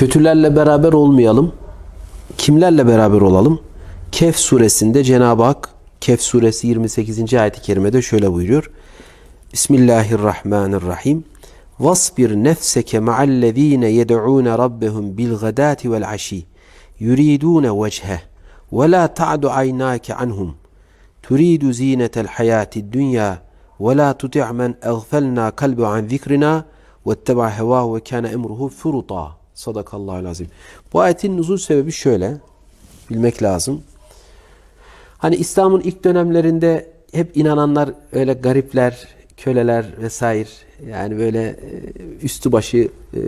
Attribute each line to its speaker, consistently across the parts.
Speaker 1: Kötülerle beraber olmayalım. Kimlerle beraber olalım? Kehf suresinde Cenab-ı Hak Kehf suresi 28. ayet-i kerimede şöyle buyuruyor. Bismillahirrahmanirrahim. Vasbir nefseke ma'allezine yed'ûne rabbehum bil gadati vel aşi yuridûne vecheh ve la ta'du aynâke anhum turidu zînetel hayâtid dünya ve la tuti' men eğfelnâ kalbu an zikrina vetteba hevâhu ve kâne emruhu furuta. Sadakallahu azim. Bu ayetin nuzul sebebi şöyle. Bilmek lazım. Hani İslam'ın ilk dönemlerinde hep inananlar öyle garipler, köleler vesaire yani böyle e, üstü başı e,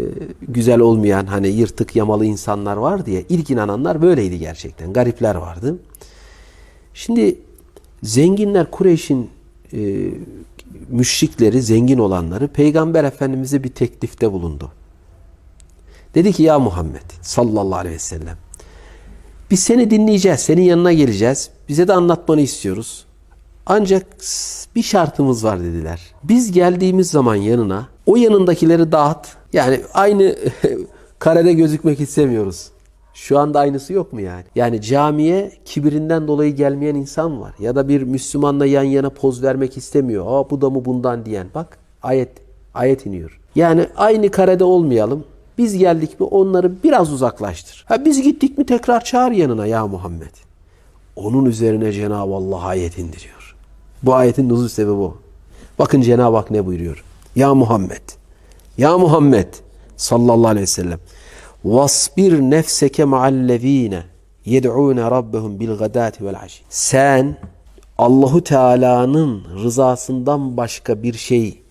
Speaker 1: güzel olmayan hani yırtık yamalı insanlar var diye ilk inananlar böyleydi gerçekten. Garipler vardı. Şimdi zenginler Kureyş'in e, müşrikleri, zengin olanları Peygamber Efendimiz'e bir teklifte bulundu. Dedi ki ya Muhammed sallallahu aleyhi ve sellem biz seni dinleyeceğiz, senin yanına geleceğiz. Bize de anlatmanı istiyoruz. Ancak bir şartımız var dediler. Biz geldiğimiz zaman yanına o yanındakileri dağıt. Yani aynı karede gözükmek istemiyoruz. Şu anda aynısı yok mu yani? Yani camiye kibirinden dolayı gelmeyen insan var. Ya da bir Müslümanla yan yana poz vermek istemiyor. Aa bu da mı bundan diyen. Bak ayet, ayet iniyor. Yani aynı karede olmayalım. Biz geldik mi onları biraz uzaklaştır. Ha biz gittik mi tekrar çağır yanına ya Muhammed. Onun üzerine Cenab-ı Allah ayet indiriyor. Bu ayetin nuzul sebebi bu. Bakın Cenab-ı Hak ne buyuruyor? Ya Muhammed. Ya Muhammed sallallahu aleyhi ve sellem. Vasbir nefseke ma'allezine yed'ûne rabbehum bil gadati vel aşi. Sen Allahu Teala'nın rızasından başka bir şey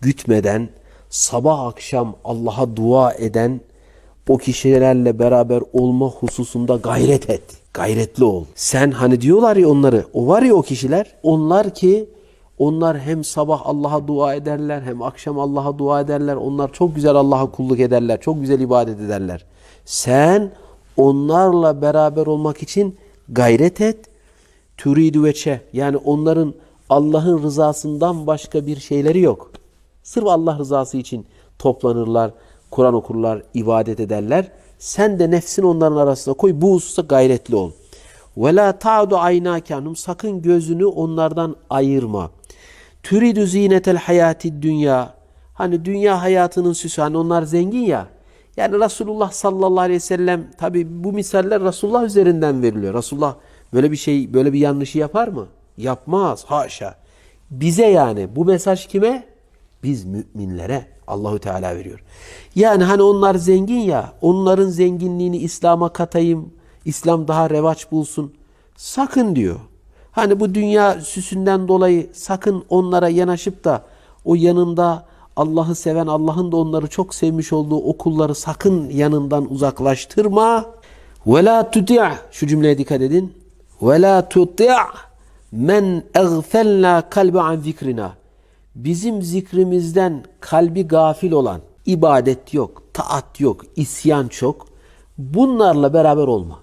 Speaker 1: gütmeden sabah akşam Allah'a dua eden o kişilerle beraber olma hususunda gayret et. Gayretli ol. Sen hani diyorlar ya onları, o var ya o kişiler, onlar ki onlar hem sabah Allah'a dua ederler hem akşam Allah'a dua ederler. Onlar çok güzel Allah'a kulluk ederler. Çok güzel ibadet ederler. Sen onlarla beraber olmak için gayret et. Türidü veçe yani onların Allah'ın rızasından başka bir şeyleri yok. Sırf Allah rızası için toplanırlar, Kur'an okurlar, ibadet ederler. Sen de nefsin onların arasına koy. Bu hususta gayretli ol. Ve la ta'du aynâkânum. Sakın gözünü onlardan ayırma. Türidü zinetel hayati dünya. Hani dünya hayatının süsü. Hani onlar zengin ya. Yani Resulullah sallallahu aleyhi ve sellem tabi bu misaller Resulullah üzerinden veriliyor. Resulullah böyle bir şey, böyle bir yanlışı yapar mı? Yapmaz. Haşa. Bize yani bu mesaj kime? Biz müminlere Allahu Teala veriyor. Yani hani onlar zengin ya, onların zenginliğini İslam'a katayım, İslam daha revaç bulsun. Sakın diyor. Hani bu dünya süsünden dolayı sakın onlara yanaşıp da o yanında Allah'ı seven, Allah'ın da onları çok sevmiş olduğu okulları sakın yanından uzaklaştırma. Ve la tuti' şu cümleye dikkat edin. Ve la tuti' men eğfelna kalbe an zikrina bizim zikrimizden kalbi gafil olan, ibadet yok, taat yok, isyan çok. Bunlarla beraber olma.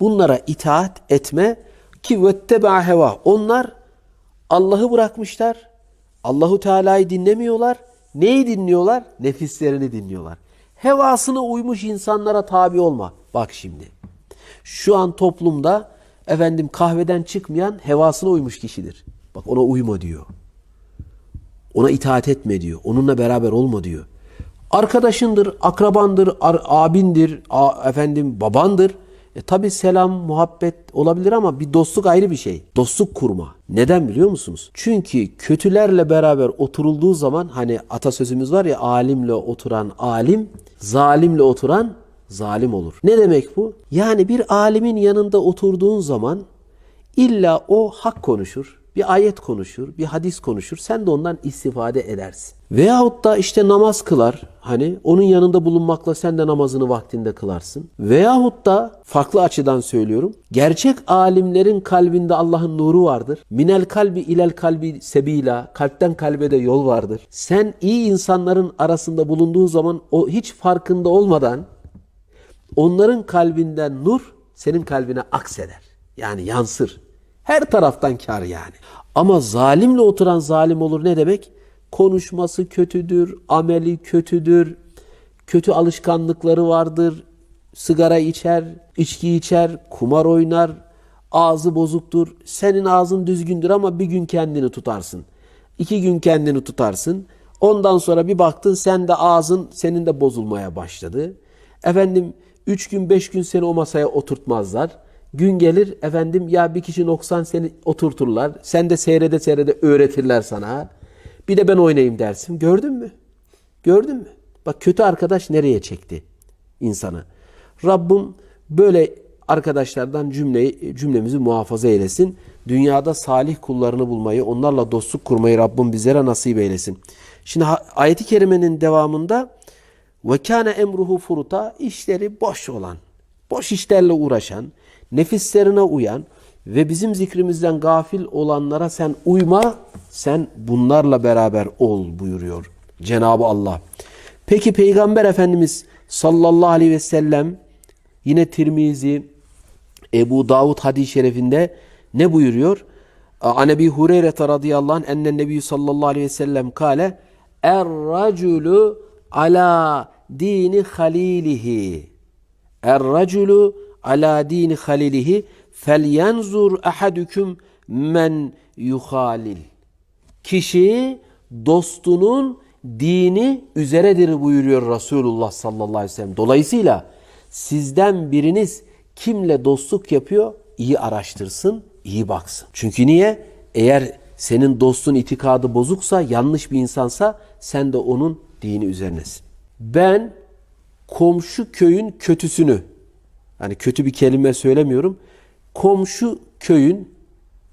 Speaker 1: Bunlara itaat etme ki vetteba heva. Onlar Allah'ı bırakmışlar. Allahu Teala'yı dinlemiyorlar. Neyi dinliyorlar? Nefislerini dinliyorlar. Hevasına uymuş insanlara tabi olma. Bak şimdi. Şu an toplumda efendim kahveden çıkmayan hevasına uymuş kişidir. Bak ona uyma diyor. Ona itaat etme diyor. Onunla beraber olma diyor. Arkadaşındır, akrabandır, abindir, a, efendim babandır. E tabi selam, muhabbet olabilir ama bir dostluk ayrı bir şey. Dostluk kurma. Neden biliyor musunuz? Çünkü kötülerle beraber oturulduğu zaman hani atasözümüz var ya alimle oturan alim, zalimle oturan zalim olur. Ne demek bu? Yani bir alimin yanında oturduğun zaman illa o hak konuşur bir ayet konuşur, bir hadis konuşur. Sen de ondan istifade edersin. Veyahut da işte namaz kılar. Hani onun yanında bulunmakla sen de namazını vaktinde kılarsın. Veyahut da farklı açıdan söylüyorum. Gerçek alimlerin kalbinde Allah'ın nuru vardır. Minel kalbi ilel kalbi sebila. Kalpten kalbe de yol vardır. Sen iyi insanların arasında bulunduğun zaman o hiç farkında olmadan onların kalbinden nur senin kalbine akseder. Yani yansır. Her taraftan kar yani. Ama zalimle oturan zalim olur ne demek? Konuşması kötüdür, ameli kötüdür, kötü alışkanlıkları vardır, sigara içer, içki içer, kumar oynar, ağzı bozuktur. Senin ağzın düzgündür ama bir gün kendini tutarsın. İki gün kendini tutarsın. Ondan sonra bir baktın sen de ağzın senin de bozulmaya başladı. Efendim üç gün beş gün seni o masaya oturtmazlar. Gün gelir efendim ya bir kişi noksan seni oturturlar. Sen de seyrede seyrede öğretirler sana. Bir de ben oynayayım dersin. Gördün mü? Gördün mü? Bak kötü arkadaş nereye çekti insanı. Rabbim böyle arkadaşlardan cümleyi, cümlemizi muhafaza eylesin. Dünyada salih kullarını bulmayı, onlarla dostluk kurmayı Rabbim bizlere nasip eylesin. Şimdi ayeti kerimenin devamında ve kâne emruhu furuta işleri boş olan, boş işlerle uğraşan, nefislerine uyan ve bizim zikrimizden gafil olanlara sen uyma, sen bunlarla beraber ol buyuruyor Cenab-ı Allah. Peki Peygamber Efendimiz sallallahu aleyhi ve sellem yine Tirmizi, Ebu Davud hadis-i şerifinde ne buyuruyor? An Ebi Hureyre radıyallahu anh ennen nebiyyü sallallahu aleyhi ve sellem kale Er raculu ala dini halilihi Er raculu ala dini halilihi felyanzur ahadüküm men yuhalil Kişi dostunun dini üzeredir buyuruyor Resulullah sallallahu aleyhi ve sellem. Dolayısıyla sizden biriniz kimle dostluk yapıyor iyi araştırsın, iyi baksın. Çünkü niye? Eğer senin dostun itikadı bozuksa, yanlış bir insansa sen de onun dini üzerinesin. Ben komşu köyün kötüsünü, yani kötü bir kelime söylemiyorum, komşu köyün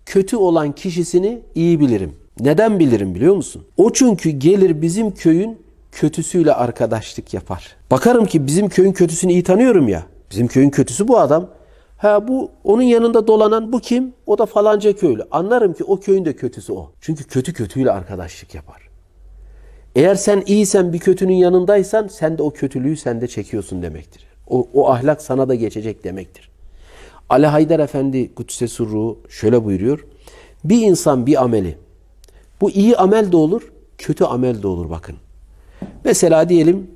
Speaker 1: kötü olan kişisini iyi bilirim. Neden bilirim biliyor musun? O çünkü gelir bizim köyün kötüsüyle arkadaşlık yapar. Bakarım ki bizim köyün kötüsünü iyi tanıyorum ya. Bizim köyün kötüsü bu adam. Ha bu onun yanında dolanan bu kim? O da falanca köylü. Anlarım ki o köyün de kötüsü o. Çünkü kötü kötüyle arkadaşlık yapar. Eğer sen iyisen bir kötünün yanındaysan sen de o kötülüğü sen de çekiyorsun demektir. O, o ahlak sana da geçecek demektir. Ali Haydar Efendi Kudüs'e ruhu şöyle buyuruyor. Bir insan bir ameli. Bu iyi amel de olur, kötü amel de olur bakın. Mesela diyelim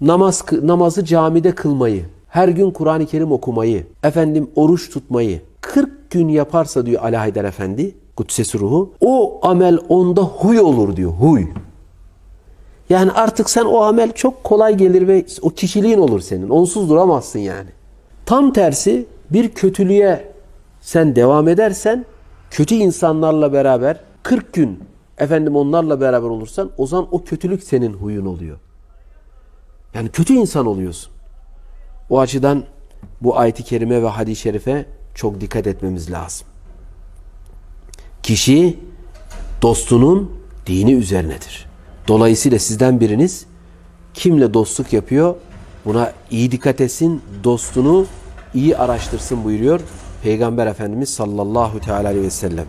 Speaker 1: namaz namazı camide kılmayı, her gün Kur'an-ı Kerim okumayı, efendim oruç tutmayı 40 gün yaparsa diyor Ali Haydar Efendi Kudüs'e ruhu o amel onda huy olur diyor. Huy. Yani artık sen o amel çok kolay gelir ve o kişiliğin olur senin. Onsuz duramazsın yani. Tam tersi bir kötülüğe sen devam edersen kötü insanlarla beraber 40 gün efendim onlarla beraber olursan o zaman o kötülük senin huyun oluyor. Yani kötü insan oluyorsun. O açıdan bu ayet-i kerime ve hadis-i şerife çok dikkat etmemiz lazım. Kişi dostunun dini üzerinedir. Dolayısıyla sizden biriniz kimle dostluk yapıyor buna iyi dikkat etsin, dostunu iyi araştırsın buyuruyor Peygamber Efendimiz sallallahu teala aleyhi ve sellem.